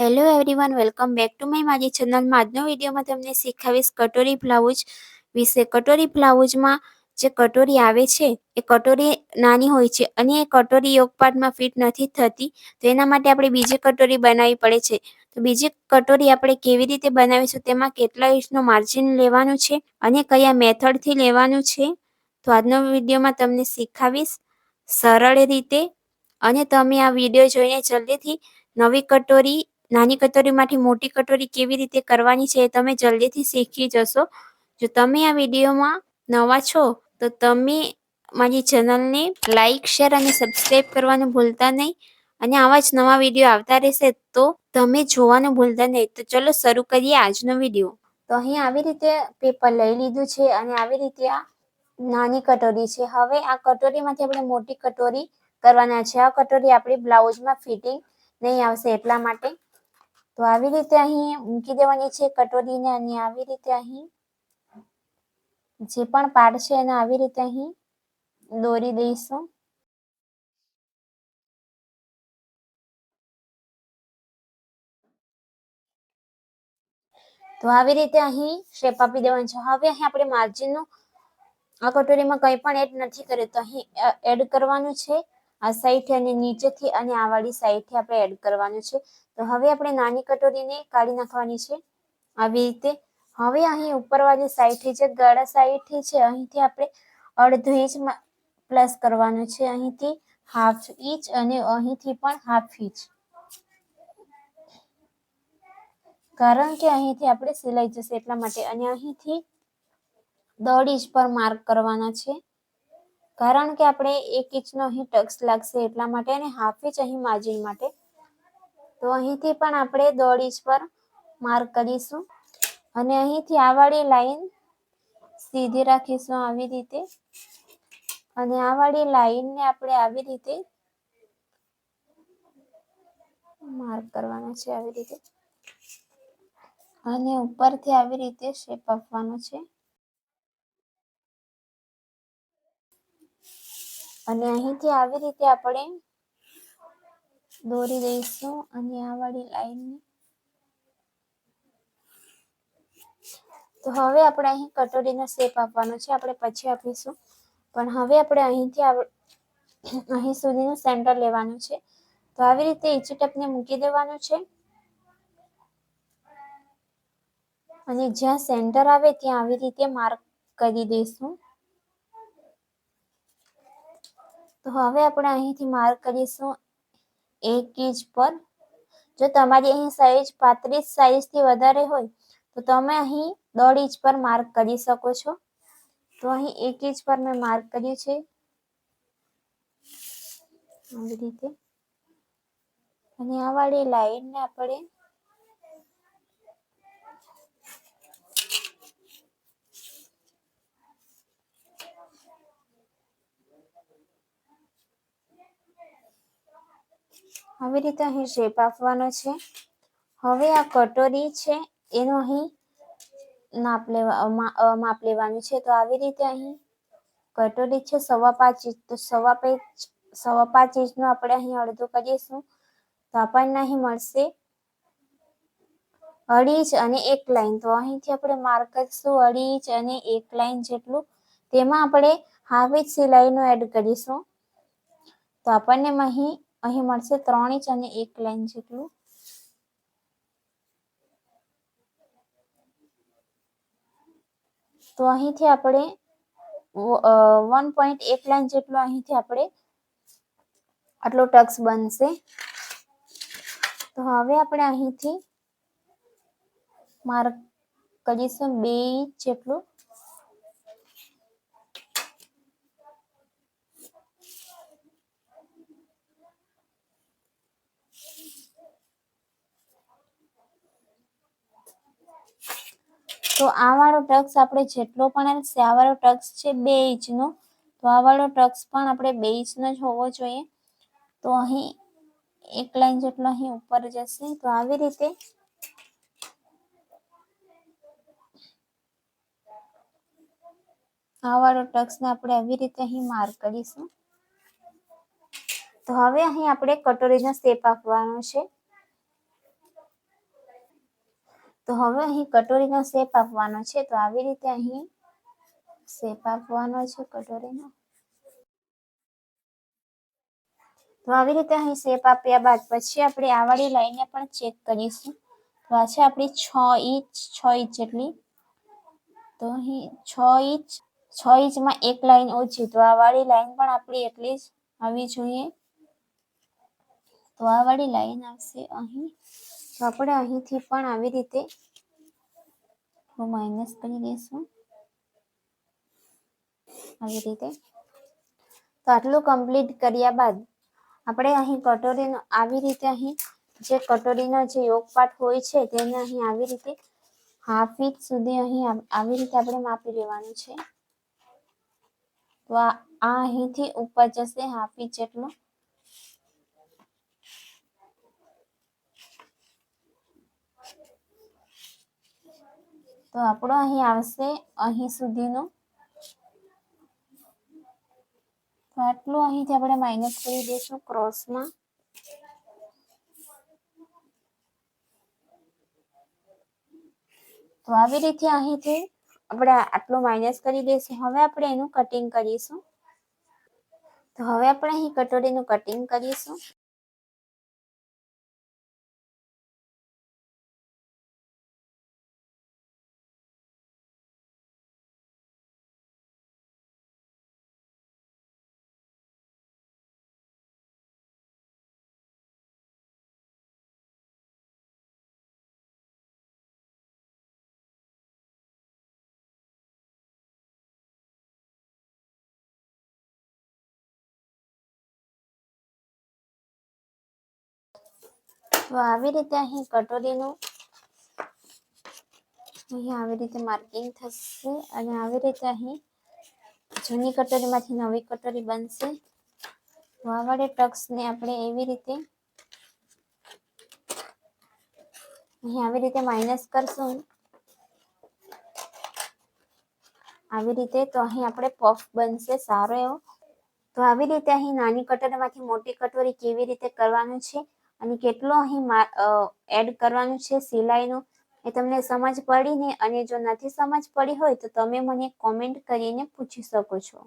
Hello everyone welcome back to my મારી ચેનલમાં આજનો વિડીયોમાં તમને શીખવીશ કટોરી બ્લાઉઝ વિશે. કટોરી બ્લાઉઝમાં જે કટોરી આવે છે, એ કટોરી નાની હોય છે અને એ કટોરી યોગ પાર્ટમાં ફિટ નથી થતી, તો એના માટે આપણે બીજી કટોરી બનાવવી પડે છે. તો બીજી કટોરી આપણે કેવી રીતે બનાવીશું, તેમાં કેટલા ઇંચનું માર્જિન લેવાનું છે અને કયા મેથડથી લેવાનું છે, તો આજનો વિડીયોમાં તમને શીખાવીશ સરળ રીતે. અને તમે આ વીડિયો જોઈને જલ્દીથી નવી કટોરી નાની કટોરીમાંથી મોટી કટોરી કેવી રીતે કરવાની છે એ તમે જલ્દીથી શીખી જશો. જો તમે આ વિડીયોમાં નવા છો, તો તમે મારી ચેનલને લાઇક શેર અને સબસ્ક્રાઈબ કરવાનું ભૂલતા નહીં. અને આવા જ નવા વીડિયો આવતા રહેશે તો તમે જોવાનું ભૂલતા નહીં. તો ચલો શરૂ કરીએ આજનો વીડિયો. તો અહીં આવી રીતે પેપર લઈ લીધું છે અને આવી રીતે આ નાની કટોરી છે. હવે આ કટોરીમાંથી આપણે મોટી કટોરી કરવાના છે. આ કટોરી આપણી બ્લાઉઝમાં ફિટિંગ નહીં આવશે એટલા માટે તો આવી રીતે અહીં મૂકી દેવાની છે કટોરીને અને આવી રીતે અહીં જે પણ પાડ છે એને આવી રીતે અહીં દોરી દઈશું. તો આવી રીતે અહીં શેપ આપી દેવાનું છે. હવે અહીં આપણે માર્જિનનું આ કટોરીમાં કંઈ પણ એડ નથી કર્યું તો અહીં એડ કરવાનું છે. આ સાઈડથી અને નીચેથી અને આ વાળી સાઈડથી આપણે એડ કરવાનું છે. તો હવે આપણે નાની કટોરીને કાઢી નાખવાની છે. આવી રીતે હવે અહીં ઉપરવાળી સાઈડથી જે ગાળા સાઈડથી છે, અહીંથી આપણે અડધો ઇંચ પ્લસ કરવાનું છે. અહીંથી હાફ ઇંચ અને અહીંથી પણ હાફ ઇંચ. કારણ કે અહીંથી આપણે સિલાઈ જશે એટલા માટે. અને અહીંથી દોઢ ઇંચ પર માર્ક કરવાના છે. કારણ કે આપણે એક ઇંચનો અહીં ટક્સ લાગશે એટલા માટે અને હાફ ઇંચ અહીં માર્જિન માટે. તો અહીંથી પણ આપણે દોઢ ઇંચ પર માર્ક કરીશું. અને અહીંથી આ વાળી લાઈન સીધી રાખીશું આવી રીતે. અને આ વાળી લાઈનને આપણે આવી રીતે માર્ક કરવાનો છે આવી રીતે. અને ઉપરથી આવી રીતે શેપ આપવાનો છે. અને અહીંથી આવી રીતે આપણે દોરી દઈશું અને આ વાળી લાઈનને તો હવે આપણે અહીં કટોરીનો શેપ આપવાનો છે આપણે પછી આપીશું પણ હવે આપણે અહીંથી અહીં સુધીનું સેન્ટર લેવાનું છે તો આવી રીતે ઈચી ટપને મૂકી દેવાનું છે અને જ્યાં સેન્ટર આવે ત્યાં આવી રીતે માર્ક કરી દઈશું તો હવે આપણે અહીંથી માર્ક કરીશું એક ઇંચ પર. જો તમારી અહીં સાઈઝ પાંત્રીસ સાઈઝથી વધારે હોય, તો તમે અહીં દોઢ ઇંચ પર માર્ક કરી શકો છો. તો અહીં એક ઇંચ પર મેં માર્ક કર્યું છે. આવી રીતે. અને આ વાળી લાઈનને આપણે આવી રીતે અહીં શેપ આપવાનો છે. હવે આ કટોરી છે, એનું અહીં નાપ લેવા માપ લેવાનું છે. તો આવી રીતે અહીં કટોરી છે, સવા પાંચ ઇંચ, તો સવા પાંચ સવા પાંચ ઇંચનું આપણે અહીં અડધું કરીશું. તો આપણને અહીં મળશે અઢી ઇંચ અને એક લાઈન. તો અહીંથી આપણે માર્ક કરીશું અઢી ઇંચ અને એક લાઈન જેટલું. તેમાં આપણે હાફ ઇંચ સિલાઈનું એડ કરીશું. તો આપણને અહીં અહીં મળશે ત્રણ ઇંચ અને એક લાઈન જેટલું. તો અહીંથી આપણે વન પોઈન્ટ એક લાઈન જેટલું અહીંથી આપણે આટલો ટક્સ બનશે. તો હવે આપણે અહીંથી માર્ક કરીશું બે ઇંચ જેટલું. તો આ વાળો ટક્સ આપણે જેટલો પણ આ વાળો ટક્સ છે બે ઇંચનો. તો આ વાળો ટક્સ પણ આપણે બે ઇંચનો જ હોવો જોઈએ. તો અહીં એક લાઈન જેટલો અહીં ઉપર જશે. તો આવી રીતે આ વાળો ટક્સને આપણે આવી રીતે અહીં માર્ક કરીશું. તો હવે અહીં આપણે કટોરીનો શેપ આપવાનો છે. તો હવે અહીં કટોરીનો શેપ આપવાનો છે. તો આવી રીતે અહીં શેપ આપવાનો છે કટોરીનો. તો આવી રીતે અહીં શેપ આપ્યા બાદ પછી આપણે આ વાળી લાઈને પણ ચેક કરીશું. તો આ છે આપણી છ ઇંચ છ ઇંચ જેટલી. તો અહીં છ ઇંચ, છ ઇંચમાં એક લાઈન ઓછી. તો આ વાળી લાઈન પણ આપણી એટલી જ આવી જોઈએ. તો આ વાળી લાઈન આવશે અહીં. તો આપણે અહીંથી પણ આવી રીતે માઇનસ કરી દઈશું. આવી રીતે. તો આટલું કમ્પ્લીટ કર્યા બાદ આપણે અહીં કટોરીનો, આવી રીતે અહીં જે કટોરીનો જે યોગપાઠ હોય છે તેને અહીં આવી રીતે હાફ ઇંચ સુધી અહીં આવી રીતે આપણે માપી લેવાનું છે. તો આ અહીંથી ઉપર જશે હાફ ઇંચ જેટલું. તો આપણો અહીં આવશે અહીં સુધીનો. તો આટલું અહીંથી આપણે માઇનસ કરી દઈશું ક્રોસમાં તો આવી રીતે અહીંથી આપણે આટલું માઇનસ કરી દઈશું. હવે આપણે એનું કટિંગ કરીશું. તો હવે આપણે અહીં કટોરીનું કટિંગ કરીશું. તો આવી રીતે અહીં કટોરીનું અહીં આવી રીતે માર્કિંગ થશે અને આવી રીતે અહીં જૂની કટોરીમાંથી નવી કટોરી બનશે. વાવડે ટક્સને આપણે એવી રીતે અહીં આવી રીતે માઇનસ કરશું. આવી રીતે તો અહીં આપણે પફ બનશે, સારો એવો. તો આવી રીતે અહીં નાની કટોરીમાંથી મોટી કટોરી કેવી રીતે કરવાનું છે? અને કેટલો અહીં એડ કરવાનું છે સિલાઈનું એ તમને સમજ પડી ને અને જો નથી સમજ પડી હોય તો તમે મને કોમેન્ટ કરીને પૂછી શકો છો.